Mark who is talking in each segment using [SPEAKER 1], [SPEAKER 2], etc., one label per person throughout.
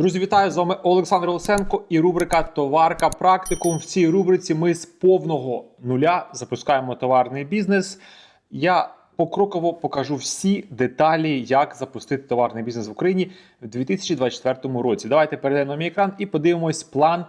[SPEAKER 1] Друзі, вітаю з вами Олександр Олсенко і рубрика Товарка Практикум. В цій рубриці ми з повного нуля запускаємо товарний бізнес. Я покроково покажу всі деталі, як запустити товарний бізнес в Україні в 2024 році. Давайте перейдемо на мій екран і подивимось план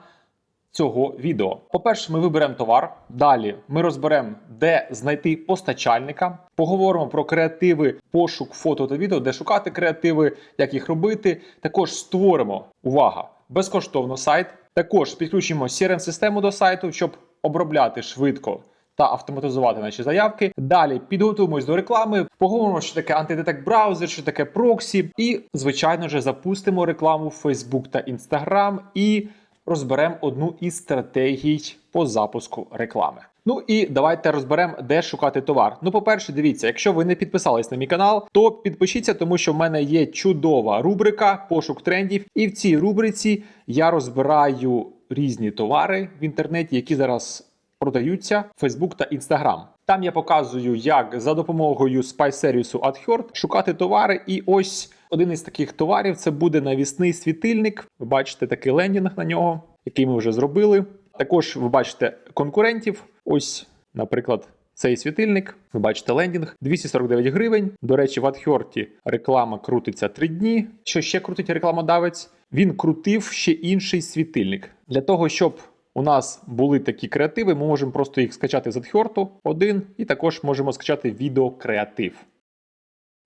[SPEAKER 1] цього відео. По-перше, ми виберемо товар. Далі ми розберемо, де знайти постачальника. Поговоримо про креативи, пошук фото та відео, де шукати креативи, як їх робити. Також створимо увага безкоштовно сайт. Також підключимо crm систему до сайту, щоб обробляти швидко. Та автоматизувати наші заявки. Далі підготуємось до реклами, поговоримо, що таке антидетект браузер, що таке проксі, і, звичайно ж, запустимо рекламу в Facebook та Instagram і розберемо одну із стратегій по запуску реклами. Ну і давайте розберемо, де шукати товар. Ну, по-перше, дивіться, якщо ви не підписались на мій канал, то підпишіться, тому що в мене є чудова рубрика пошук трендів. І в цій рубриці я розбираю різні товари в інтернеті, які зараз продаються Facebook та Instagram. Там я показую, як за допомогою спай-сервісу AdHerd шукати товари. І ось один із таких товарів це буде навісний світильник. Ви бачите такий лендінг на нього, який ми вже зробили. Також ви бачите конкурентів. Ось, наприклад, цей світильник. Ви бачите лендінг 249 гривень. До речі, в AdHerd реклама крутиться 3 дні. Що ще крутить рекламодавець? Він крутив ще інший світильник для того, щоб у нас були такі креативи, ми можемо просто їх скачати з AdHerd один, і також можемо скачати відеокреатив.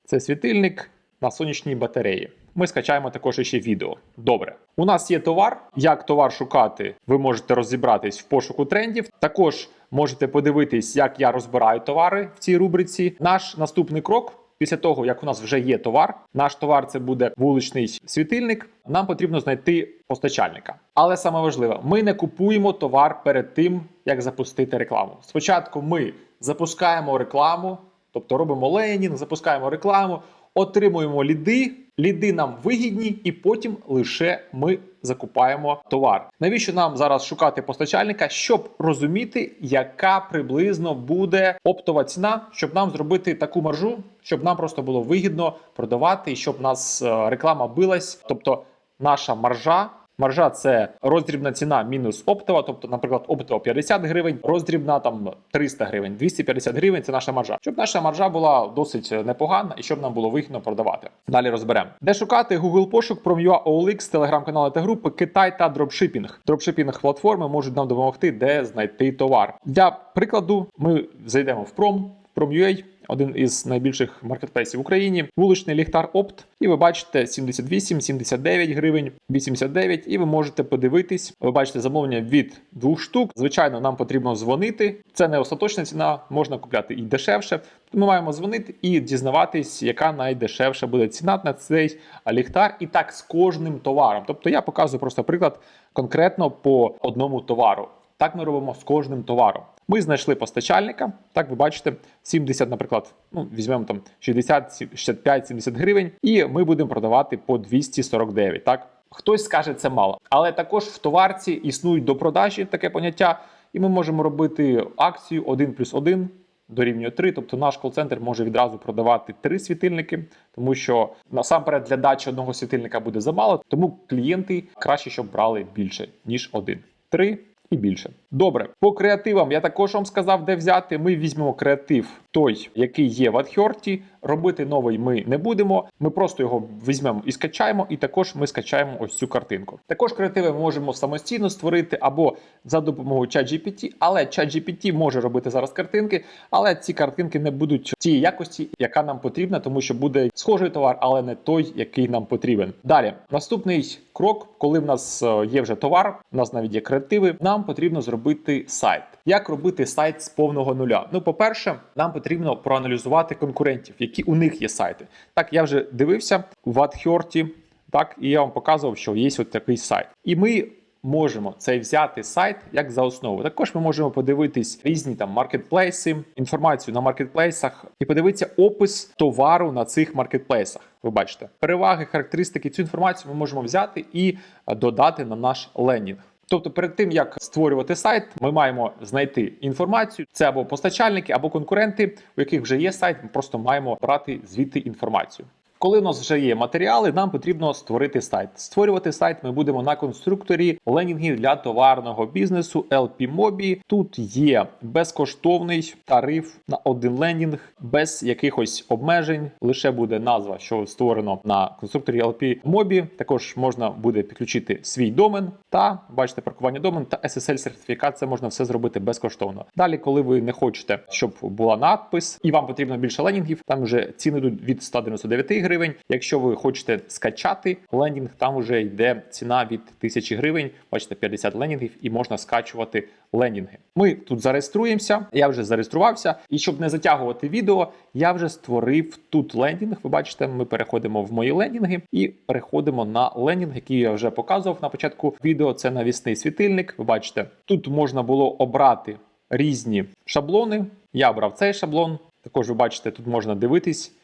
[SPEAKER 1] Це світильник на сонячній батареї. Ми скачаємо також ще відео. Добре. У нас є товар. Як товар шукати, ви можете розібратись в пошуку трендів. Також можете подивитись, як я розбираю товари в цій рубриці. Наш наступний крок. Після того, як у нас вже є товар, наш товар це буде вуличний світильник. Нам потрібно знайти постачальника. Але саме важливе, ми не купуємо товар перед тим, як запустити рекламу. Спочатку ми запускаємо рекламу, тобто робимо лейнінг, запускаємо рекламу, отримуємо ліди. Ліди нам вигідні, і потім лише ми закупаємо товар. Навіщо нам зараз шукати постачальника, щоб розуміти, яка приблизно буде оптова ціна, щоб нам зробити таку маржу, щоб нам просто було вигідно продавати, і щоб нас е, реклама билась, тобто наша маржа. Маржа це роздрібна ціна мінус оптова, тобто, наприклад, оптова 50 гривень, роздрібна там 300 гривень, 250 гривень це наша маржа. Щоб наша маржа була досить непогана і щоб нам було вигідно продавати. Далі розберемо. Де шукати Google пошук, Prom.ua, OLX, телеграм-канали та групи, Китай та дропшипінг. Дропшипінг платформи можуть нам допомогти, де знайти товар. Для прикладу, ми зайдемо в Prom, Prom.ua, один із найбільших маркетплейсів в Україні, вуличний ліхтар Опт, і ви бачите 78, 79 гривень, 89, і ви можете подивитись. Ви бачите замовлення від двох штук. Звичайно, нам потрібно дзвонити. Це не остаточна ціна, можна купляти і дешевше. Ми маємо дзвонити і дізнаватись, яка найдешевша буде ціна на цей ліхтар, і так з кожним товаром. Тобто я показую просто приклад конкретно по одному товару. Так ми робимо з кожним товаром. Ми знайшли постачальника. Так, ви бачите, 70, наприклад, ну візьмемо там 60, 65, 70 гривень, і ми будемо продавати по 249. Так, хтось скаже, це мало, але також в товарці існують до продажі таке поняття, і ми можемо робити акцію 1 плюс 1 дорівнює 3, тобто наш кол-центр може відразу продавати три світильники, тому що насамперед для дачі одного світильника буде замало, тому клієнти краще, щоб брали більше ніж один. Три і більше. Добре, по креативам я також вам сказав, де взяти. Ми візьмемо креатив, той, який є в AdHerd. Робити новий ми не будемо. Ми просто його візьмемо і скачаємо, і також ми скачаємо ось цю картинку. Також креативи ми можемо самостійно створити або за допомогою ChatGPT, але ChatGPT може робити зараз картинки, але ці картинки не будуть тієї якості, яка нам потрібна, тому що буде схожий товар, але не той, який нам потрібен. Далі, наступний крок, коли в нас е, є вже товар, у нас навіть є креативи, нам потрібно зробити сайт. Як робити сайт з повного нуля? Ну, по-перше, нам потрібно проаналізувати конкурентів, які у них є сайти. Так, я вже дивився в AdHerd, так, і я вам показував, що є ось такий сайт. І ми можемо цей взяти сайт як за основу. Також ми можемо подивитись різні там маркетплейси, інформацію на маркетплейсах і подивитися опис товару на цих маркетплейсах. Ви бачите, переваги, характеристики, цю інформацію ми можемо взяти і додати на наш лендінг. Тобто, перед тим як створювати сайт, ми маємо знайти інформацію. Це або постачальники, або конкуренти, у яких вже є сайт. Ми просто маємо брати звідти інформацію. Коли у нас вже є матеріали, нам потрібно створити сайт. Створювати сайт ми будемо на конструкторі ленінгів для товарного бізнесу LP Mobi. Тут є безкоштовний тариф на один ленінг без якихось обмежень. Лише буде назва, що створено на конструкторі LP Mobi. Також можна буде підключити свій домен та бачите паркування домен та SSL сертифікат. Це можна все зробити безкоштовно. Далі, коли ви не хочете, щоб була надпис, і вам потрібно більше ленінгів, там вже ціни йдуть від 199 гривень. Якщо ви хочете скачати лендінг, там вже йде ціна від 1000 гривень. Бачите, 50 ленінгів, і можна скачувати ленінги. Ми тут зареєструємося. Я вже зареєструвався, і щоб не затягувати відео, я вже створив тут лендінг. Ви бачите, ми переходимо в мої лендінги і переходимо на лендінг, який я вже показував на початку відео. Це навісний світильник. Ви бачите, тут можна було обрати різні шаблони. Я обрав цей шаблон. Також ви бачите, тут можна дивитись,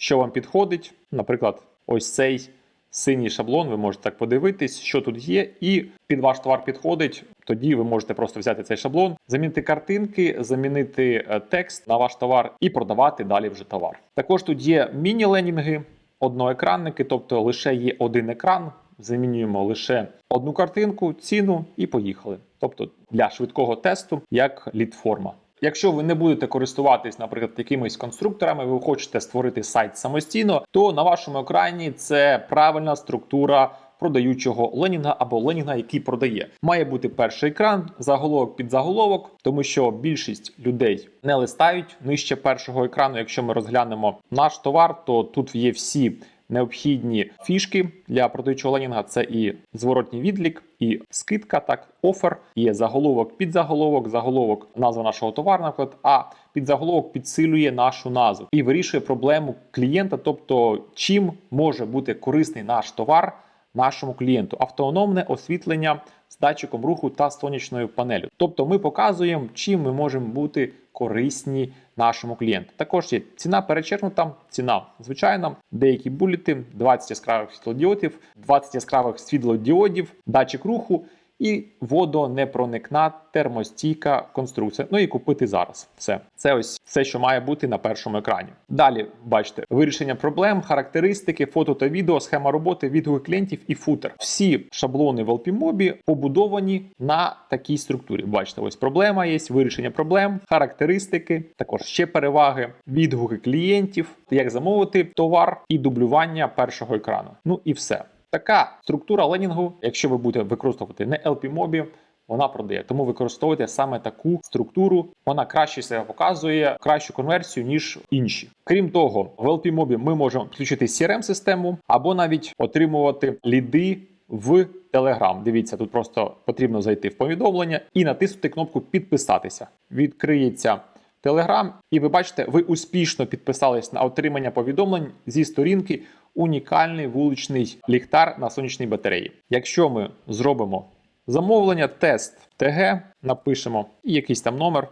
[SPEAKER 1] що вам підходить. Наприклад, ось цей синій шаблон. Ви можете так подивитись, що тут є, і під ваш товар підходить. Тоді ви можете просто взяти цей шаблон, замінити картинки, замінити е, текст на ваш товар і продавати далі вже товар. Також тут є міні-ленінги, одноекранники, тобто лише є один екран. Замінюємо лише одну картинку, ціну і поїхали. Тобто для швидкого тесту як лід-форма. Якщо ви не будете користуватись, наприклад, якимись конструкторами, ви хочете створити сайт самостійно, то на вашому екрані це правильна структура продаючого ленінга або ленінга, який продає. Має бути перший екран, заголовок під заголовок, тому що більшість людей не листають нижче першого екрану. Якщо ми розглянемо наш товар, то тут є всі необхідні фішки для продаючого ленінга. Це і зворотній відлік, і скидка, так, офер, є заголовок, підзаголовок, заголовок, назва нашого товару, наприклад, а підзаголовок підсилює нашу назву і вирішує проблему клієнта, тобто чим може бути корисний наш товар нашому клієнту. Автономне освітлення з датчиком руху та сонячною панелю. Тобто ми показуємо, чим ми можемо бути корисні нашому клієнту. Також є ціна перечеркнута, ціна звичайна, деякі буліти, 20 яскравих світлодіодів, 20 яскравих світлодіодів, датчик руху і водонепроникна термостійка конструкція. Ну і купити зараз. Все це ось все, що має бути на першому екрані. Далі бачите вирішення проблем, характеристики, фото та відео, схема роботи, відгуки клієнтів і футер. Всі шаблони в LPMOBI побудовані на такій структурі. Бачите, ось проблема є, вирішення проблем, характеристики, також ще переваги, відгуки клієнтів, як замовити товар і дублювання першого екрану. Ну і все. Така структура ленінгу, якщо ви будете використовувати не LPMOBI, вона продає. Тому використовуйте саме таку структуру. Вона краще себе показує, кращу конверсію, ніж інші. Крім того, в LPMOBI ми можемо підключити crm систему або навіть отримувати ліди в Telegram. Дивіться, тут просто потрібно зайти в повідомлення і натиснути кнопку Підписатися. Відкриється Telegram, і ви бачите, ви успішно підписались на отримання повідомлень зі сторінки унікальний вуличний ліхтар на сонячній батареї. Якщо ми зробимо замовлення, тест ТГ, напишемо і якийсь там номер.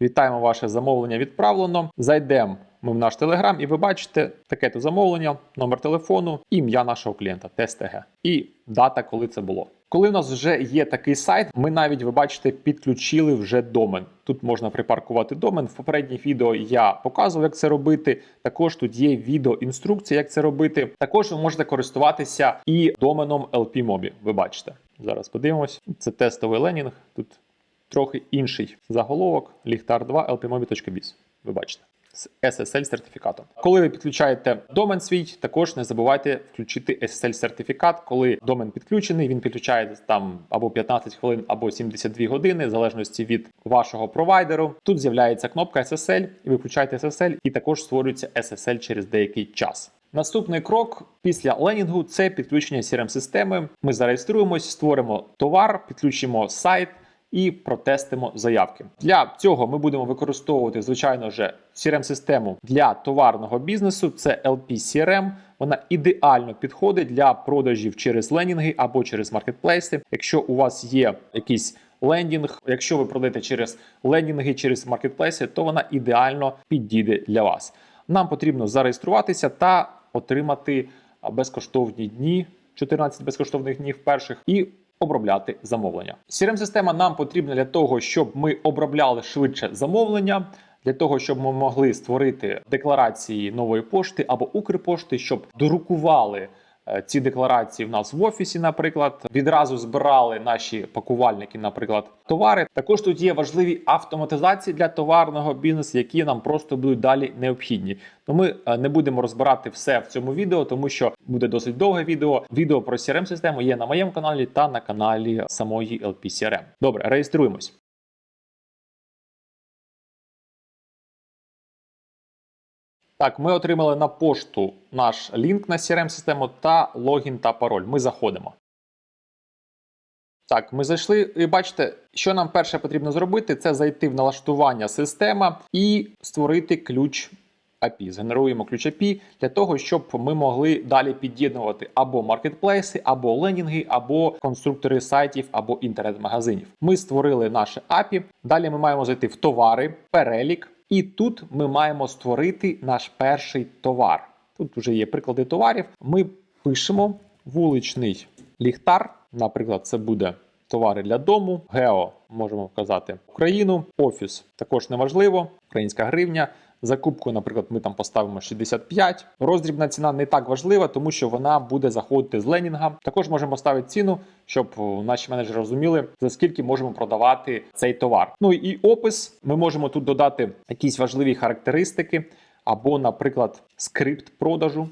[SPEAKER 1] Вітаємо, ваше замовлення відправлено. Зайдемо ми в наш телеграм, і ви бачите таке то замовлення, номер телефону, ім'я нашого клієнта, тест ТГ і дата, коли це було. Коли у нас вже є такий сайт, ми навіть ви бачите, підключили вже домен. Тут можна припаркувати домен. В попередніх відео я показував, як це робити. Також тут є відеоінструкція, як це робити. Також ви можете користуватися і доменом LPMOBI. Ви бачите. Зараз подивимось. Це тестовий ленінг. Тут трохи інший заголовок. Ліхтар 2 lpmobi.biz. Ви бачите. З SSL сертифікатом. Коли ви підключаєте домен свій, також не забувайте включити SSL сертифікат. Коли домен підключений, він підключається там або 15 хвилин, або 72 години, в залежності від вашого провайдеру. Тут з'являється кнопка SSL, і ви включаєте SSL, і також створюється SSL через деякий час. Наступний крок після ленінгу це підключення crm системи Ми зареєструємось, створимо товар, підключимо сайт і протестимо заявки. Для цього ми будемо використовувати, звичайно ж, crm систему для товарного бізнесу. Це LP CRM. Вона ідеально підходить для продажів через ленінги або через маркетплейси. Якщо у вас є якийсь лендінг, якщо ви продаєте через лендінги, через маркетплейси, то вона ідеально підійде для вас. Нам потрібно зареєструватися та отримати безкоштовні дні, 14 безкоштовних днів перших і обробляти замовлення. crm система нам потрібна для того, щоб ми обробляли швидше замовлення. для того, щоб ми могли створити декларації нової пошти або Укрпошти, щоб друкували. Е, Ці декларації в нас в офісі, наприклад, відразу збирали наші пакувальники, наприклад, товари. Також тут є важливі автоматизації для товарного бізнесу, які нам просто будуть далі необхідні. Ну ми е, не будемо розбирати все в цьому відео, тому що буде досить довге відео. Відео про crm систему є на моєму каналі та на каналі самої LP CRM. Добре, реєструємось. Так, ми отримали на пошту наш лінк на crm систему та логін та пароль. Ми заходимо. Так, ми зайшли, і бачите, що нам перше потрібно зробити, це зайти в налаштування система і створити ключ API. Згенеруємо ключ API для того, щоб ми могли далі під'єднувати або маркетплейси, або ленінги, або конструктори сайтів, або інтернет-магазинів. Ми створили наше API. Далі ми маємо зайти в товари, перелік, і тут ми маємо створити наш перший товар. Тут вже є приклади товарів. Ми пишемо вуличний ліхтар. Наприклад, це буде товари для дому, гео можемо вказати Україну, офіс також неважливо, українська гривня. Закупку, наприклад, ми там поставимо 65. Роздрібна ціна не так важлива, тому що вона буде заходити з ленінга. Також можемо поставити ціну, щоб наші менеджери розуміли, за скільки можемо продавати цей товар. Ну і опис. Ми можемо тут додати якісь важливі характеристики, або, наприклад, скрипт продажу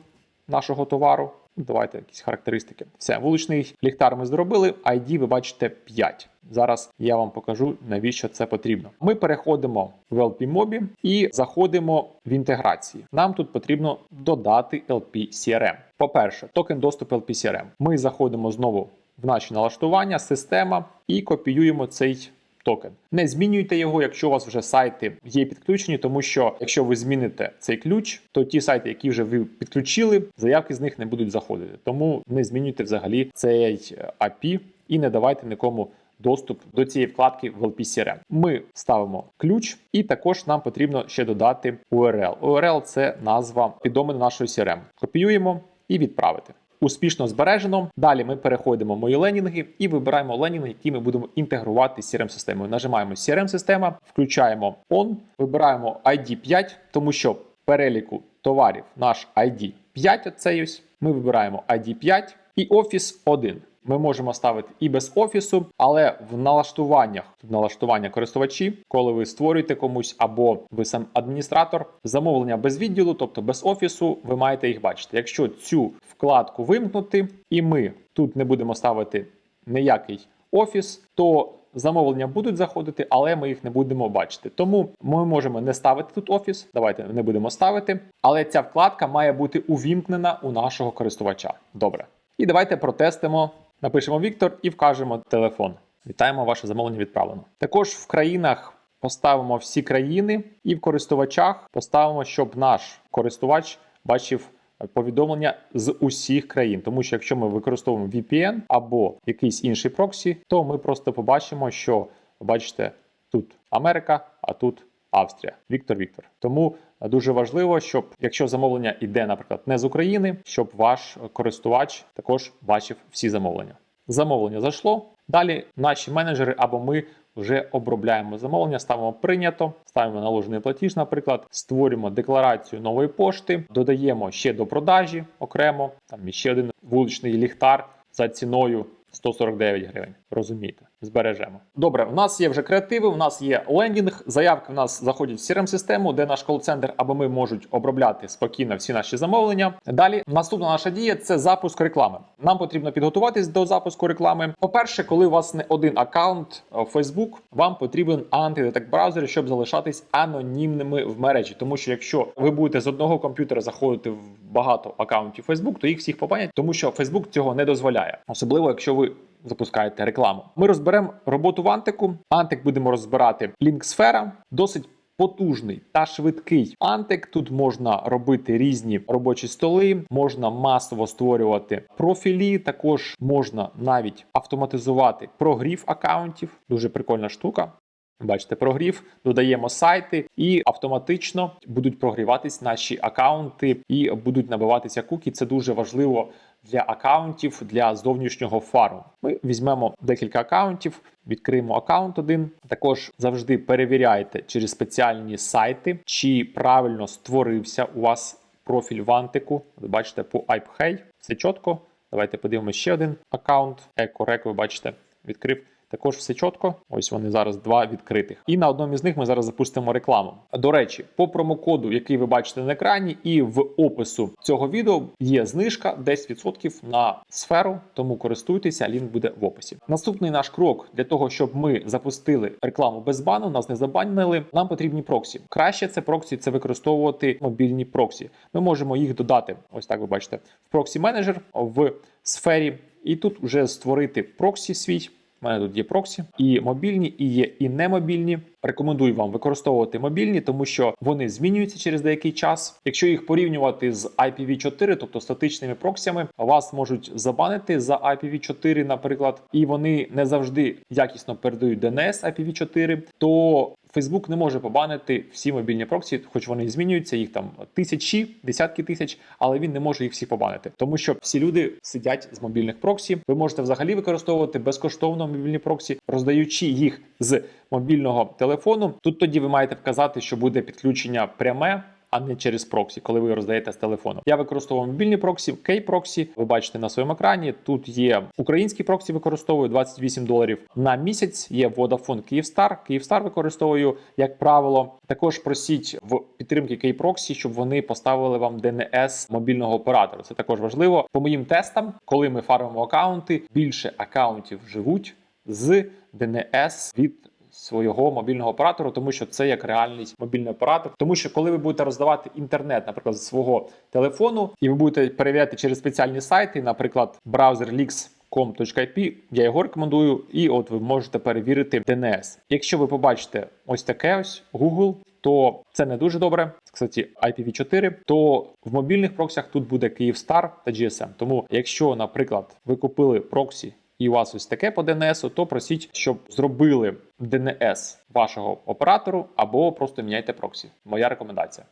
[SPEAKER 1] нашого товару. Давайте якісь характеристики. Все, вуличний ліхтар ми зробили. ID ви бачите 5. Зараз я вам покажу, навіщо це потрібно. Ми переходимо в LP Mobi і заходимо в інтеграції. Нам тут потрібно додати LP CRM. По-перше, токен доступу LP CRM. Ми заходимо знову в наші налаштування, система і копіюємо цей токен. Не змінюйте його, якщо у вас вже сайти є підключені, тому що якщо ви зміните цей ключ, то ті сайти, які вже ви підключили, заявки з них не будуть заходити. Тому не змінюйте взагалі цей е, API і не давайте нікому. Доступ до цієї вкладки в LP CRM. Ми ставимо ключ, і також нам потрібно ще додати URL. URL – це назва піддомену нашої CRM. Копіюємо і відправити. Успішно збережено. Далі ми переходимо в мої ленінги і вибираємо ленінги, які ми будемо інтегрувати з crm системою Нажимаємо crm система включаємо On, вибираємо ID 5, тому що переліку товарів наш ID 5 оцей ось. Ми вибираємо ID 5 і Office 1. Ми можемо ставити і без офісу, але в налаштуваннях, в налаштування користувачі, коли ви створюєте комусь або ви сам адміністратор, замовлення без відділу, тобто без офісу, ви маєте їх бачити. Якщо цю вкладку вимкнути, і ми тут не будемо ставити ніякий офіс, то замовлення будуть заходити, але ми їх не будемо бачити. Тому ми можемо не ставити тут офіс. Давайте не будемо ставити, але ця вкладка має бути увімкнена у нашого користувача. Добре. І давайте протестимо. Напишемо Віктор і вкажемо телефон. Вітаємо, ваше замовлення відправлено. Також в країнах поставимо всі країни, і в користувачах поставимо, щоб наш користувач бачив повідомлення з усіх країн. Тому що якщо ми використовуємо VPN або якийсь інший проксі, то ми просто побачимо, що бачите, тут Америка, а тут Австрія. Віктор Віктор. Тому дуже важливо, щоб якщо замовлення йде, наприклад, не з України, щоб ваш користувач також бачив всі замовлення. Замовлення зайшло. Далі наші менеджери або ми вже обробляємо замовлення, ставимо прийнято, ставимо наложений платіж, наприклад, створюємо декларацію нової пошти, додаємо ще до продажі окремо, там ще один вуличний ліхтар за ціною 149 гривень. Розумієте, збережемо. Добре, в нас є вже креативи, в нас є лендінг. Заявки в нас заходять в crm систему де наш кол-центр або ми можуть обробляти спокійно всі наші замовлення. Далі наступна наша дія це запуск реклами. Нам потрібно підготуватись до запуску реклами. По-перше, коли у вас не один аккаунт в Facebook, вам потрібен антидетект браузер, щоб залишатись анонімними в мережі. Тому що якщо ви будете з одного комп'ютера заходити в багато аккаунтів Facebook, то їх всіх побанять, тому що Facebook цього не дозволяє, особливо якщо ви запускаєте рекламу. Ми розберемо роботу в Антику. Антик будемо розбирати лінк-сфера, досить потужний та швидкий антик. Тут можна робити різні робочі столи, можна масово створювати профілі. Також можна навіть автоматизувати прогрів аккаунтів. Дуже прикольна штука. Бачите, прогрів, додаємо сайти, і автоматично будуть прогріватись наші акаунти і будуть набиватися куки. Це дуже важливо для акаунтів для зовнішнього фару. Ми візьмемо декілька акаунтів, відкриємо акаунт один. Також завжди перевіряйте через спеціальні сайти, чи правильно створився у вас профіль в Антику. Ви бачите по IPHey. Все чітко. Давайте подивимося ще один аккаунт. Екорек, ви бачите, відкрив. Також все чітко. Ось вони зараз два відкритих. І на одному із них ми зараз запустимо рекламу. До речі, по промокоду, який ви бачите на екрані, і в опису цього відео є знижка 10% на сферу, тому користуйтеся, лінк буде в описі. Наступний наш крок для того, щоб ми запустили рекламу без бану, нас не забанили. Нам потрібні проксі. Краще це проксі, це використовувати мобільні проксі. Ми можемо їх додати. Ось так ви бачите, в проксі менеджер в сфері, і тут вже створити проксі свій. У мене тут є проксі, і мобільні, і є і немобільні. Рекомендую вам використовувати мобільні, тому що вони змінюються через деякий час. Якщо їх порівнювати з IPv4, тобто статичними проксями, вас можуть забанити за IPv4, наприклад, і вони не завжди якісно передають DNS IPv4, то Facebook не може побанити всі мобільні проксі, хоч вони змінюються, їх там тисячі, десятки тисяч, але він не може їх всі побанити, тому що всі люди сидять з мобільних проксі. Ви можете взагалі використовувати безкоштовно мобільні проксі, роздаючи їх з мобільного телефону. Тут тоді ви маєте вказати, що буде підключення пряме а не через проксі, коли ви роздаєте з телефону. Я використовую мобільні проксі, K-проксі. Ви бачите на своєму екрані. Тут є українські проксі, використовую 28 доларів на місяць. Є Vodafone Kyivstar. Kyivstar використовую як правило. Також просіть в підтримки K-проксі, щоб вони поставили вам DNS мобільного оператора. Це також важливо. По моїм тестам, коли ми фармимо акаунти, більше акаунтів живуть з DNS від свого мобільного оператора, тому що це як реальний мобільний оператор. Тому що коли ви будете роздавати інтернет, наприклад, з свого телефону, і ви будете перевіряти через спеціальні сайти, наприклад, браузер leaks.com.ip, я його рекомендую, і от ви можете перевірити DNS. Якщо ви побачите ось таке ось Google, то це не дуже добре. Кстати, IPv4, то в мобільних проксях тут буде Kyivstar та GSM. Тому, якщо, наприклад, ви купили проксі і у вас ось таке по DNS, то просіть, щоб зробили DNS вашого оператору або просто міняйте проксі. Моя рекомендація.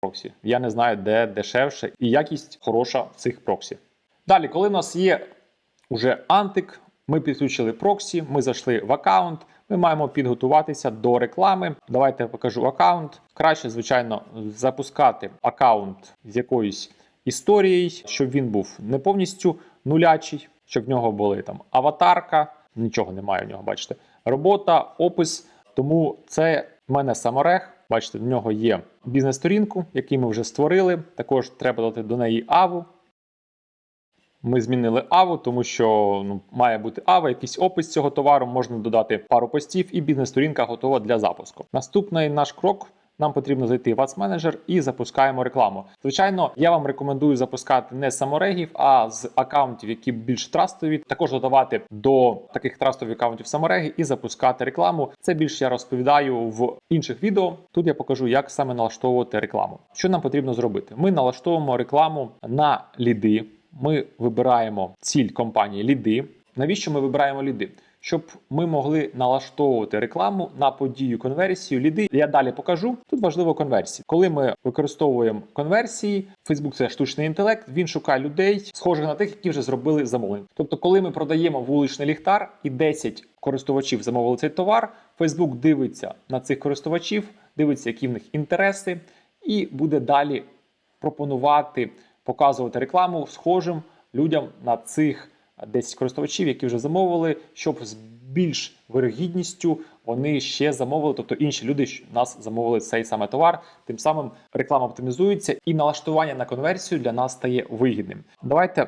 [SPEAKER 1] Проксі. Я не знаю, де дешевше і якість хороша в цих проксі. Далі, коли в нас є уже антик. Ми підключили проксі, ми зайшли в аккаунт. Ми маємо підготуватися до реклами. Давайте я покажу аккаунт. Краще, звичайно, запускати аккаунт з якоюсь історією, щоб він був не повністю нулячий, щоб в нього були там аватарка. Нічого немає в нього, бачите. Робота, опис. Тому це в мене саморег. Бачите, в нього є бізнес-сторінку, яку ми вже створили. Також треба дати до неї аву. Ми змінили аву, тому що ну, має бути ава, якийсь опис цього товару, можна додати пару постів, і бізнес-сторінка готова для запуску. Наступний наш крок. Нам потрібно зайти в Ads Manager і запускаємо рекламу. Звичайно, я вам рекомендую запускати не з саморегів, а з аккаунтів, які більш трастові. Також додавати до таких трастових аккаунтів самореги і запускати рекламу. Це більше я розповідаю в інших відео. Тут я покажу, як саме налаштовувати рекламу. Що нам потрібно зробити? Ми налаштовуємо рекламу на ліди ми вибираємо ціль компанії ліди. Навіщо ми вибираємо ліди? Щоб ми могли налаштовувати рекламу на подію конверсію. Ліди я далі покажу. Тут важливо конверсії. Коли ми використовуємо конверсії, Facebook це штучний інтелект. Він шукає людей, схожих на тих, які вже зробили замовлення. Тобто, коли ми продаємо вуличний ліхтар і 10 користувачів замовили цей товар, Facebook дивиться на цих користувачів, дивиться, які в них інтереси, і буде далі пропонувати показувати рекламу схожим людям на цих 10 користувачів, які вже замовили, щоб з більш вирогідністю вони ще замовили, тобто інші люди нас замовили цей саме товар. Тим самим реклама оптимізується і налаштування на конверсію для нас стає вигідним. Давайте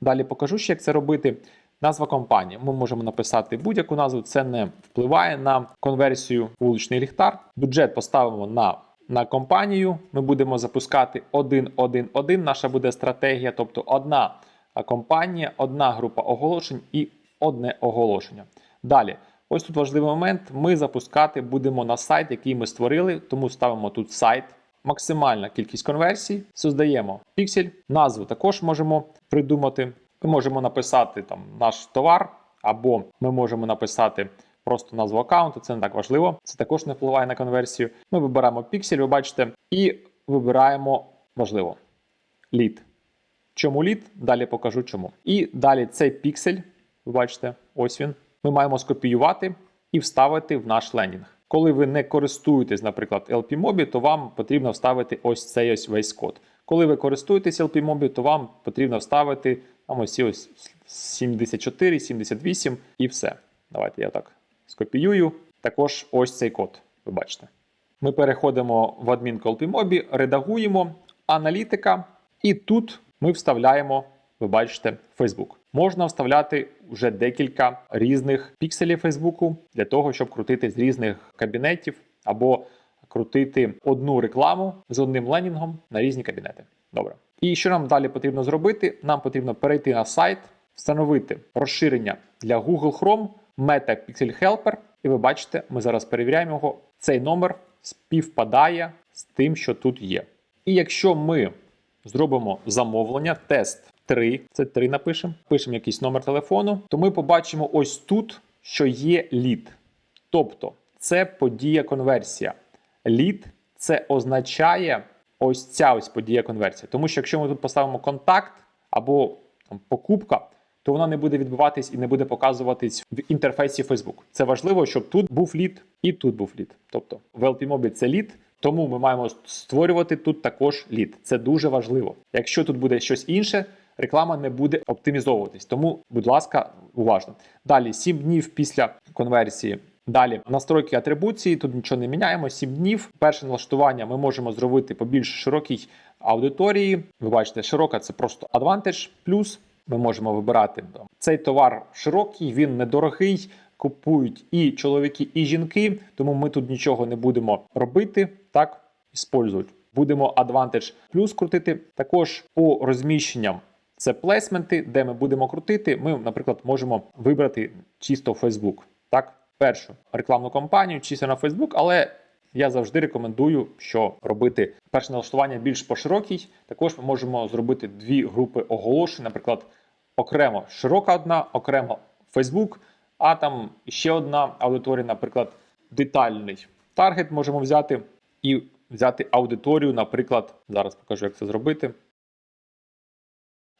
[SPEAKER 1] далі покажу, як це робити. Назва компанії. Ми можемо написати будь-яку назву, це не впливає на конверсію вуличний ліхтар. Бюджет поставимо на на компанію. Ми будемо запускати 1-1-1. Наша буде стратегія, тобто одна компанія, одна група оголошень і одне оголошення. Далі, Ось тут важливий момент. Ми запускати будемо на сайт, який ми створили, тому ставимо тут сайт. Максимальна кількість конверсій, создаємо піксель, назву також можемо придумати. Ми можемо написати там наш товар, або ми можемо написати просто назву аккаунту, це не так важливо. Це також не впливає на конверсію. Ми вибираємо піксель, ви бачите, і вибираємо важливо лід. Чому лід? Далі покажу чому. І далі цей піксель, ви бачите, ось він. Ми маємо скопіювати і вставити в наш ленінг. Коли ви не користуєтесь, наприклад, LPMOBI, то вам потрібно вставити ось цей ось весь код. Коли ви користуєтесь LPMOBI, то вам потрібно вставити там ось ці ось 74, 78 і все. Давайте я так скопіюю. Також ось цей код, ви бачите. Ми переходимо в LPMOBI, редагуємо аналітика, і тут ми вставляємо, ви бачите, Facebook. Можна вставляти вже декілька різних пікселів Фейсбуку для того, щоб крутити з різних кабінетів або крутити одну рекламу з одним ленінгом на різні кабінети. Добре. І що нам далі потрібно зробити? Нам потрібно перейти на сайт, встановити розширення для Google Chrome, Meta Pixel Helper. І ви бачите, ми зараз перевіряємо його. Цей номер співпадає з тим, що тут є. І якщо ми зробимо замовлення, тест 3, це 3 напишемо, пишемо якийсь номер телефону, то ми побачимо ось тут, що є лід. Тобто це подія конверсія. Лід це означає ось ця ось подія конверсія. Тому що якщо ми тут поставимо контакт або там, покупка, то вона не буде відбуватись і не буде показуватись в інтерфейсі Facebook. Це важливо, щоб тут був лід і тут був лід. Тобто в LPMOBI це лід, тому ми маємо створювати тут також лід. Це дуже важливо. Якщо тут буде щось інше, реклама не буде оптимізовуватись. Тому, будь ласка, уважно. Далі 7 днів після конверсії. Далі настройки атрибуції, тут нічого не міняємо. 7 днів. Перше налаштування ми можемо зробити по більш широкій аудиторії. Ви бачите, широка це просто Advantage плюс. Ми можемо вибирати цей товар широкий, він недорогий. Купують і чоловіки, і жінки, тому ми тут нічого не будемо робити. Так, іспользують. Будемо Advantage плюс крутити. Також по розміщенням це плейсменти, де ми будемо крутити. Ми, наприклад, можемо вибрати чисто Facebook. Так, першу рекламну кампанію, чисто на Facebook, але я завжди рекомендую, що робити перше налаштування більш поширокій. Також ми можемо зробити дві групи оголошень, наприклад, окремо широка одна, окремо Facebook, а там ще одна аудиторія, наприклад, детальний таргет можемо взяти і взяти аудиторію, наприклад, зараз покажу, як це зробити.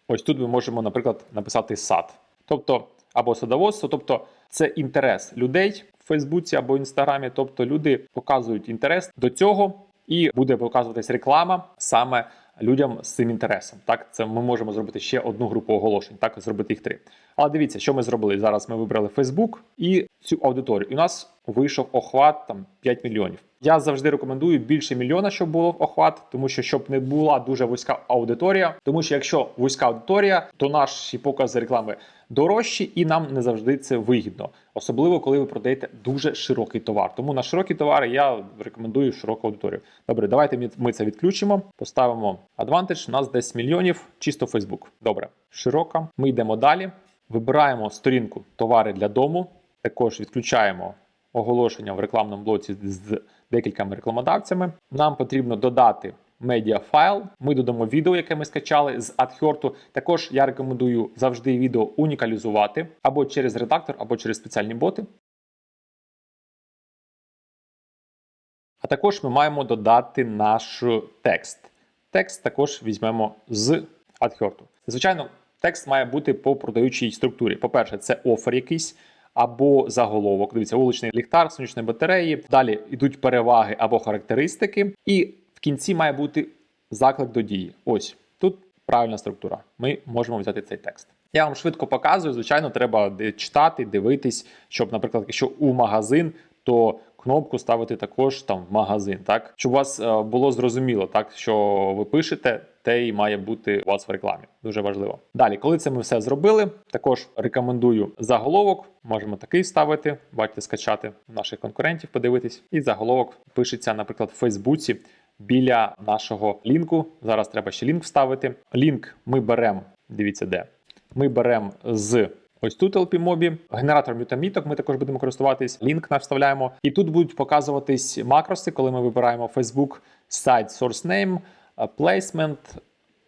[SPEAKER 1] Ось тут ми можемо, наприклад, написати сад, тобто або садоводство, тобто це інтерес людей Фейсбуці або Інстаграмі. Тобто люди показують інтерес до цього, і буде показуватись реклама саме людям з цим інтересом. Так, це ми можемо зробити ще одну групу оголошень, так зробити їх три. Але дивіться, що ми зробили зараз. Ми вибрали Facebook і цю аудиторію. І у нас вийшов охват там 5 мільйонів. Я завжди рекомендую більше мільйона, щоб було охват, тому що щоб не була дуже вузька аудиторія. Тому що якщо вузька аудиторія, то наші покази реклами дорожчі, і нам не завжди це вигідно, особливо коли ви продаєте дуже широкий товар. Тому на широкі товари я рекомендую широку аудиторію. Добре, давайте ми це відключимо. Поставимо Advantage, у нас десь мільйонів, чисто Facebook. Добре, широка. Ми йдемо далі. Вибираємо сторінку товари для дому. Також відключаємо оголошення в рекламному блоці з декількома рекламодавцями. Нам потрібно додати медіафайл. Ми додамо відео, яке ми скачали з AdHurt. Також я рекомендую завжди відео унікалізувати або через редактор, або через спеціальні боти. А також ми маємо додати наш текст. Текст також візьмемо з AdHurt. Звичайно, текст має бути по продаючій структурі. По-перше, це офер якийсь або заголовок. Дивіться, вуличний ліхтар, сонячні батареї. Далі йдуть переваги або характеристики, і кінці має бути заклик до дії. Ось тут правильна структура. Ми можемо взяти цей текст. Я вам швидко показую. Звичайно, треба читати, дивитись, щоб, наприклад, якщо у магазин, то кнопку ставити також там в магазин, так щоб у вас е, було зрозуміло, так що ви пишете, те й має бути у вас в рекламі. Дуже важливо. Далі, коли це ми все зробили, також рекомендую заголовок. Можемо такий вставити, бачите, скачати наших конкурентів, подивитись, і заголовок пишеться, наприклад, в Фейсбуці. Біля нашого лінку. Зараз треба ще лінк вставити. Лінк ми беремо, дивіться де. Ми беремо з ось тут LP-мобі, генератор мютаміток. Ми також будемо користуватись. Лінк наш вставляємо. І тут будуть показуватись макроси, коли ми вибираємо Facebook, сайт, source name, placement,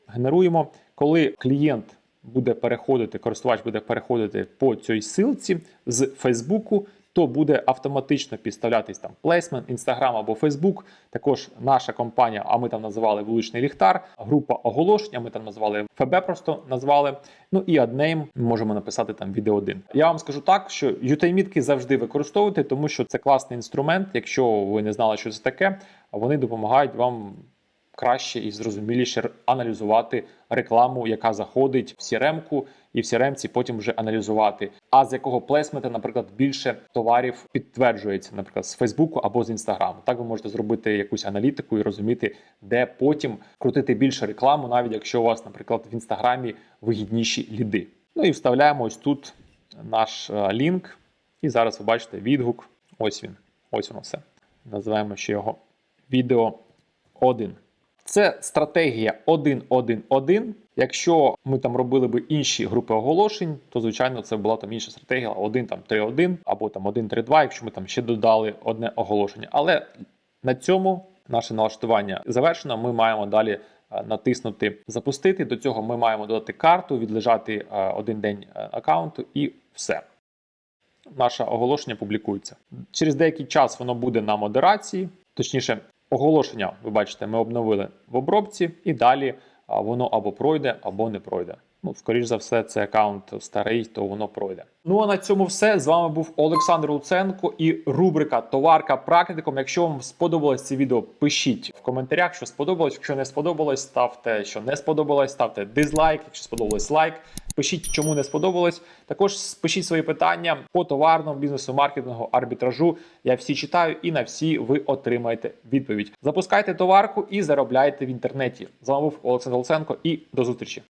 [SPEAKER 1] генеруємо. Коли клієнт буде переходити, користувач буде переходити по цій силці з Фейсбуку, то буде автоматично підставлятись там плейсмент, Інстаграм або Фейсбук. Також наша компанія, а ми там називали вуличний ліхтар, група оголошення. Ми там назвали ФБ, просто назвали. Ну і аднейм можемо написати там відео 1. Я вам скажу так, що UTM-мітки завжди використовуйте, тому що це класний інструмент. Якщо ви не знали, що це таке, вони допомагають вам краще і зрозуміліше аналізувати рекламу, яка заходить в CRM-ку, і в CRM-ці потім вже аналізувати. А з якого плейсмента, наприклад, більше товарів підтверджується, наприклад, з Фейсбуку або з Інстаграму. Так ви можете зробити якусь аналітику і розуміти, де потім крутити більше рекламу, навіть якщо у вас, наприклад, в інстаграмі вигідніші ліди. Ну і вставляємо ось тут наш е, лінк. І зараз ви бачите відгук. Ось він. Ось воно все. Називаємо ще його відео 1. Це стратегія 1-1-1. Якщо ми там робили би інші групи оголошень, то звичайно це була там інша стратегія 1 там 3-1 або там 1-3-2, якщо ми там ще додали одне оголошення. Але на цьому наше налаштування завершено. Ми маємо далі е, натиснути запустити. До цього ми маємо додати карту, відлежати е, один день е, аккаунту і все. Наше оголошення публікується. Через деякий час воно буде на модерації, точніше, оголошення, ви бачите, ми обновили в обробці, і далі воно або пройде, або не пройде. Ну, скоріш за все, це аккаунт старий, то воно пройде. Ну а на цьому все. З вами був Олександр Луценко і рубрика Товарка практиком. Якщо вам сподобалось це відео, пишіть в коментарях, що сподобалось. Якщо не сподобалось, ставте, що не сподобалось, ставте дизлайк. Якщо сподобалось лайк, пишіть, чому не сподобалось. Також пишіть свої питання по товарному бізнесу, маркетингу, арбітражу. Я всі читаю і на всі ви отримаєте відповідь. Запускайте товарку і заробляйте в інтернеті. З вами був Олександр Луценко і до зустрічі.